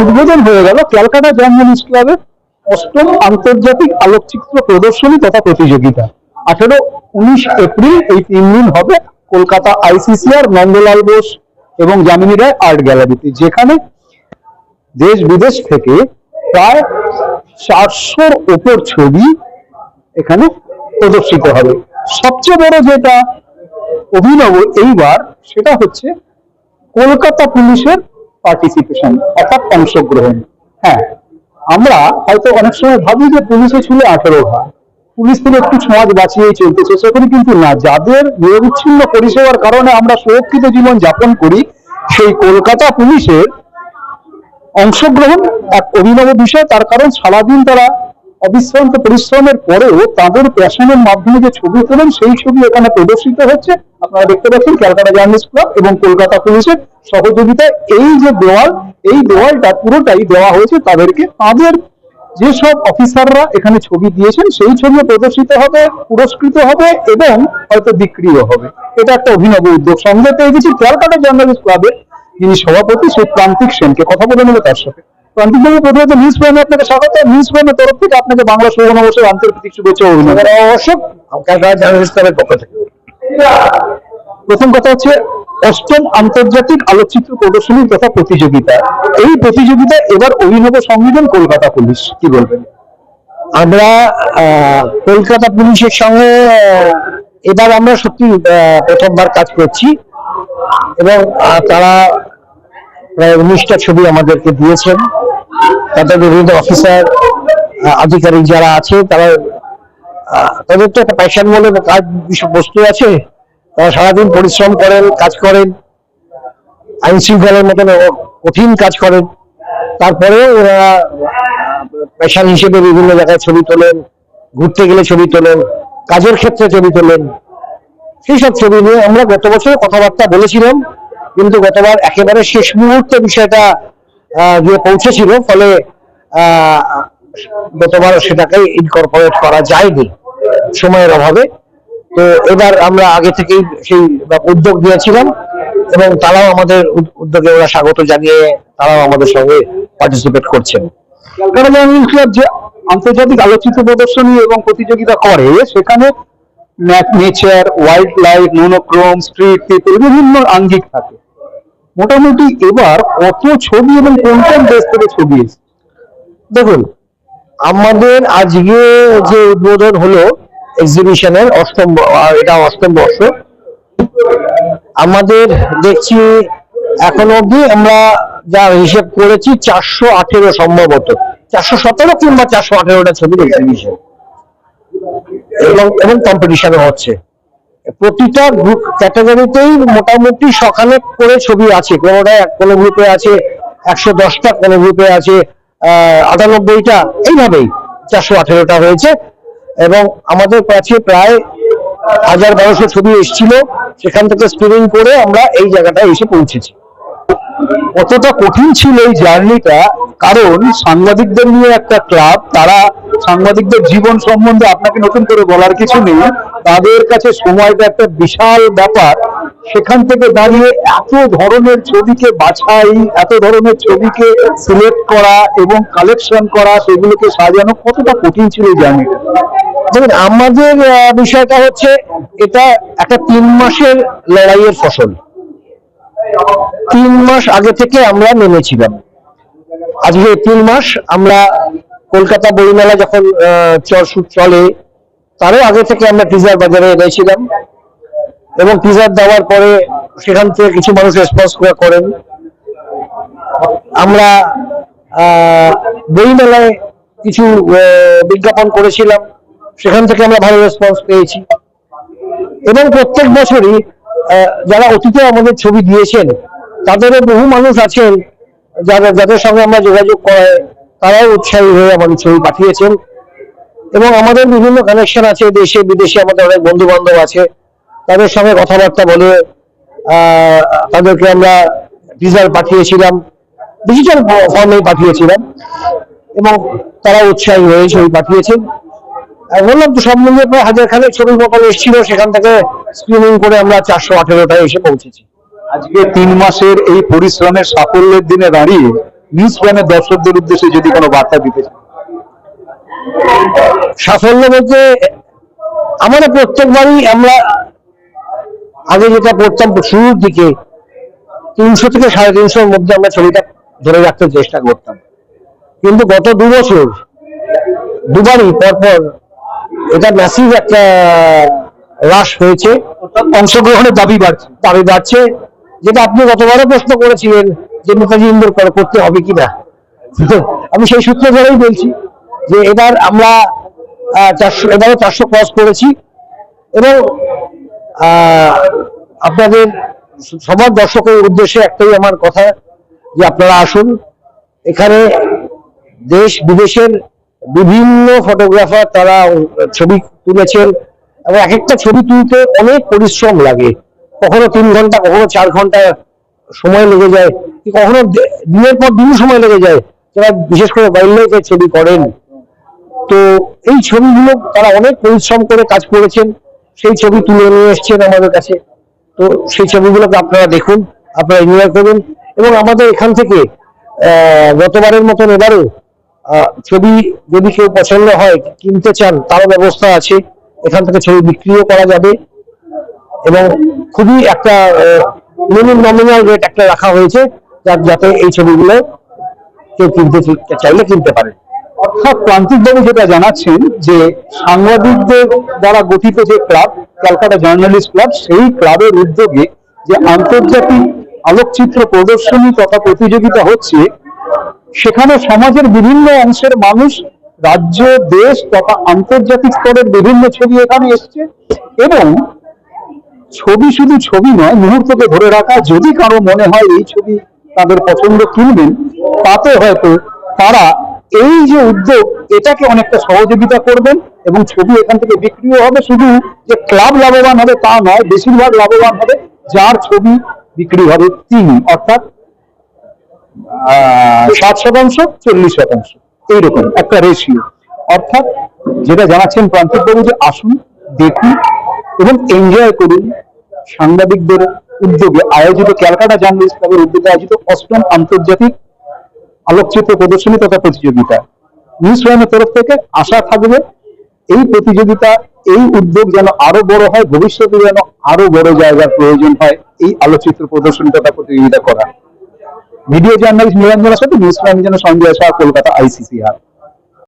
উদ্বোধন হয়ে গেল ক্যালকাটা জার্নালিস্ট ক্লাবের অষ্টম আন্তর্জাতিক আলোকচিত্র প্রদর্শনী তথা প্রতিযোগিতা। আঠেরো উনিশ এপ্রিল এই তিন দিন হবে কলকাতা আইসিসিআর, নন্দলাল বোস এবং যামিনী রায় আর্ট গ্যালারিতে, যেখানে দেশ বিদেশ থেকে প্রায় চারশোর ওপর ছবি এখানে প্রদর্শিত হবে। সবচেয়ে বড় যেটা অভিনব এইবার, সেটা হচ্ছে কলকাতা পুলিশের পার্টিসিপেশন অর্থাৎ অংশগ্রহণ। হ্যাঁ আমরা হয়তো অনেক সময় ভাবি যে পুলিশে ছিল আঠেরো ভাগ। পুলিশ থেকে একটু সমাজ বাঁচিয়েই চলতেছে, সেখানে কিন্তু না। যাদের নিরবিচ্ছিন্ন পরিষেবার কারণে আমরা সুরক্ষিত জীবন যাপন করি, সেই কলকাতা পুলিশের অংশগ্রহণ এক অভিনব বিষয়। তার কারণ সারাদিন তারা অবিশ্রান্ত পরিশ্রমের পরেও তাদের প্যাশনের মাধ্যমে যে ছবি তোলেন, সেই ছবি এখানে প্রদর্শিত হচ্ছে। আপনারা দেখতে পাচ্ছেন ক্যালকাটা জার্নালিস্ট ক্লাব এবং কলকাতা পুলিশের সহযোগিতায় এই যে দেওয়াল, এই দেওয়ালটা পুরোটাই দেওয়া হয়েছে তাদেরকে। তাদের যেসব অফিসাররা এখানে ছবি দিয়েছেন, সেই ছবি প্রদর্শিত হবে, পুরস্কৃত হবে এবং হয়তো বিক্রিও হবে। এটা একটা অভিনব উদ্যোগ। সঙ্গে পেয়ে গেছি ক্যালকাটা জার্নালিস্ট ক্লাবের যিনি সভাপতি, সেই প্রান্তিক সেনকে। কথা বলে নেবে তার সাথে। প্রথমত নিউজ প্রাইমে আপনাকে স্বাগত। নিউজ প্রাইমের তরফ থেকে আপনাকে বাংলা সুবর্ণ আন্তর্জাতিক শুভেচ্ছা ও অভিনন্দন। অবশ্য জার্নালিস্ট ক্লাবের পক্ষ থেকে। প্রথম কথা হচ্ছে অষ্টম আন্তর্জাতিক আলোকচিত্র প্রদর্শনী তথা প্রতিযোগিতা। এই প্রতিযোগিতা এবার অভিনব সংযোজন কলকাতা পুলিশ। কি বলবেন? আমরা কলকাতা পুলিশের সঙ্গে এবার আমরা সত্যি প্রথমবার কাজ করছি। এবং তারা প্রায় উনিশটা ছবি আমাদেরকে দিয়েছেন। তাদের বিভিন্ন অফিসার আধিকারিক যারা আছে, তারা তাদের তো একটা প্যাশন বলে কাজ বস্তু আছে। তারা সারাদিন পরিশ্রম করেন, কাজ করেন, আইন শৃঙ্খলার মতন কঠিন কাজ করেন। তারপরে ওরা পেশার হিসেবে বিভিন্ন জায়গায় ছবি তোলেন, ঘুরতে গেলে ছবি তোলেন, কাজের ক্ষেত্রে ছবি তোলেন। সেই সব ছবি নিয়ে আমরা গত বছর কথাবার্তা বলেছিলাম, কিন্তু গতবার একেবারে শেষ মুহূর্তে বিষয়টা গিয়ে পৌঁছেছিল, ফলে গতবার সেটাকে ইনকর্পোরেট করা যায়নি সময়ের অভাবে। তো এবার আমরা আগে থেকেই সেই উদ্যোগ নিয়েছিলাম এবং তারাও আমাদের উদ্যোগে ওরা স্বাগত জানিয়ে তারাও আমাদের সঙ্গে পার্টিসিপেট করছেন। যে আন্তর্জাতিক আলোচিত প্রদর্শনী এবং প্রতিযোগিতা করে, সেখানে nature wildlife monochrome, street people বিভিন্ন আঙ্গিক থাকে। মোটামুটি এবার কত ছবি এবং কোন কোন দেশ থেকে ছবি দেখুন, আমাদের আজকে যে উদ্বোধন হলো এক্সিবিশনের অষ্টম এটা অষ্টম বর্ষ। আমাদের দেখছি এখন অবধি আমরা যা হিসেব করেছি চারশো আঠেরো সম্ভবত। চারশো সতেরো কিংবা চারশো আঠেরোটা ছবির এক্সিবিশন এবং এবং কম্পিটিশনও হচ্ছে। প্রতিটা গ্রুপ ক্যাটাগরিতেই মোটামুটি সকালে করে ছবি আছে। কোনোটা কোনো গ্রুপে আছে, একশো দশটা কোনো গ্রুপে আছে আটানব্বইটা। এইভাবেই চারশো আঠেরোটা হয়েছে। এবং আমাদের কাছে প্রায় হাজার বারোশো ছবি এসেছিল। সেখান থেকে স্ক্রিনিং করে আমরা এই জায়গাটায় এসে পৌঁছেছি। কতটা কঠিন ছিল এই জার্নিটা, কারণ সাংবাদিকদের নিয়ে একটা ক্লাব, তারা সাংবাদিকদের জীবন সম্বন্ধে আপনাকে নতুন করে বলার কিছু নেই। তাদের কাছে সময়টা একটা বিশাল ব্যাপার। সেখান থেকে দাঁড়িয়ে এত ধরনের ছবিকে বাছাই, এত ধরনের ছবিকে সিলেক্ট করা এবং কালেকশন করা, সেগুলোকে সাজানো কতটা কঠিন ছিল এই জার্নিটা? দেখুন, আমাদের বিষয়টা হচ্ছে এটা একটা তিন মাসের লড়াইয়ের ফসল। তিন মাস আগে থেকে আমরা নেমেছিলাম। আজকে তিন মাস আমরা কলকাতা বইমেলা যখন চলে তারও আগে থেকে আমরা টিজার বাজারে এনেছিলাম। এবং টিজার দেওয়ার পরে সেখান থেকে কিছু মানুষ রেসপন্স করেন। আমরা বইমেলায় কিছু বিজ্ঞাপন করেছিলাম। সেখান থেকে আমরা ভালো রেসপন্স পেয়েছি। এবং প্রত্যেক বছরই যারা অতীতে আমাদের ছবি দিয়েছেন, তাদেরও বহু মানুষ আছেন যারা যাদের সঙ্গে আমরা যোগাযোগ করায় তারাও উৎসাহী হয়ে আমাদের ছবি পাঠিয়েছেন। এবং আমাদের বিভিন্ন কানেকশন আছে, দেশে, বিদেশে আমাদের অনেক বন্ধু বান্ধব আছে। তাদের সঙ্গে কথাবার্তা বলে তাদেরকে আমরা টিজার পাঠিয়েছিলাম ডিজিটাল ফর্মে পাঠিয়েছিলাম। এবং তারা উৎসাহী হয়ে ছবি পাঠিয়েছেন। আর বললাম তো সব মিলিয়ে প্রায় হাজার খানেক ছবির মতন এসেছিল সেখান থেকে স্ক্রিনিং করে আমরা চারশো আঠেরোটায় এসে পৌঁছেছি। আজকে তিন মাসের এই পরিশ্রমের সাফল্যের দিনে দাঁড়িয়ে নিউজ প্রাইমের দর্শকদের উদ্দেশ্যে যদি কোনো বার্তা দিতে চান। সাফল্য বলতে আমাদের প্রত্যেকবারই আমরা আগে যেটা করতাম শুরুর দিকে তিনশো থেকে সাড়ে তিনশোর মধ্যে আমরা ছবিটা ধরে রাখতে চেষ্টা করতাম। কিন্তু গত দু বছর দুবারই পরপর এটা ম্যাসিভ একটা হ্রাস হয়েছে। অংশগ্রহণের দাবি বাড়ছে দাবি বাড়ছে। যেটা আপনি গতবারও প্রশ্ন করেছিলেন যে নেতাজি ইন্দোর করে করতে হবে কিনা। আমি সেই সূত্র ধরেই বলছি যে এবার আমরা চারশো, এবারও চারশো ক্রস করেছি। এবং আপনাদের সবার দর্শকের উদ্দেশ্যে একটাই আমার কথা যে আপনারা আসুন। এখানে দেশ, বিদেশের বিভিন্ন ফটোগ্রাফার তারা ছবি তুলেছেন এবং এক একটা ছবি তুলতে অনেক পরিশ্রম লাগে। কখনো তিন ঘণ্টা, কখনো চার ঘণ্টা সময় লেগে যায় কখনো দিনের পর দিন সময় লেগে যায়, যারা বিশেষ করে ওয়াইল্ড লাইফের ছবি করেন। তো এই ছবিগুলো তারা অনেক পরিশ্রম করে কাজ করেছেন, সেই ছবি তুলে নিয়ে এসছেন আমাদের কাছে। তো সেই ছবিগুলোকে আপনারা দেখুন, আপনারা এনজয় করুন এবং আমাদের এখান থেকে গতবারের মতন এবারও ছবি যদি কেউ পছন্দ হয়, কিনতে চান, তারও ব্যবস্থা আছে। এখান থেকে ছবি বিক্রিও করা যাবে। এবং খুবই একটা মিনিমাম নমিনাল রেট একটা রাখা হয়েছে যাতে এই ছবিগুলো কেউ কিনতে চাইলে কিনতে পারে। অর্থাৎ প্রান্তিক বাবু যেটা জানাচ্ছেন, যে সাংবাদিকদের দ্বারা গঠিত যে ক্লাব, ক্যালকাটা জার্নালিস্ট ক্লাব, সেই ক্লাবের উদ্যোগে যে আন্তর্জাতিক আলোকচিত্র প্রদর্শনী তথা প্রতিযোগিতা হচ্ছে সেখানে সমাজের বিভিন্ন অংশের মানুষ রাজ্য, দেশ তথা আন্তর্জাতিক স্তরের বিভিন্ন ছবি এখানে এসছে এবং ছবি শুধু ছবি নয়, মুহূর্তকে ধরে রাখা, যদি কারও মনে হয় এই ছবি তাদের পছন্দ কিনবেন, তাতে হয়তো তারা এই যে উদ্যোগ, এটাকে অনেকটা সহযোগিতা করবেন এবং ছবি এখান থেকে বিক্রিও হবে। শুধু যে ক্লাব লাভবান হবে তা নয়, বেশিরভাগ লাভবান হবে যার ছবি বিক্রি হবে তিনি, অর্থাৎ ষাট শতাংশ, চল্লিশ শতাংশ। এইরকম একটা রেশিও অর্থাৎ যেটা জানাচ্ছেন প্রান্তিক বাবু যে আসুন, দেখুন এবং এনজয় করুন। সাংবাদিকদের উদ্যোগে আয়োজিত ক্যালকাটা জার্নালিস্ট ক্লাবের উদ্যোগে আয়োজিত অষ্টম আন্তর্জাতিক আলোকচিত্র প্রদর্শনী তথা প্রতিযোগিতা। নিউজ প্রাইমের তরফ থেকে আশা থাকবে এই প্রতিযোগিতা, এই উদ্যোগ যেন আরও বড় হয়, ভবিষ্যতে যেন আরও বড় জায়গার প্রয়োজন হয় এই আলোকচিত্র প্রদর্শনী তথা প্রতিযোগিতা করা ভিডিও জার্নালিস্ট নিরঞ্জনের সাথে নিউজ প্রাইমের জন্য সঞ্জয় শাহ কলকাতা আইসিসিআর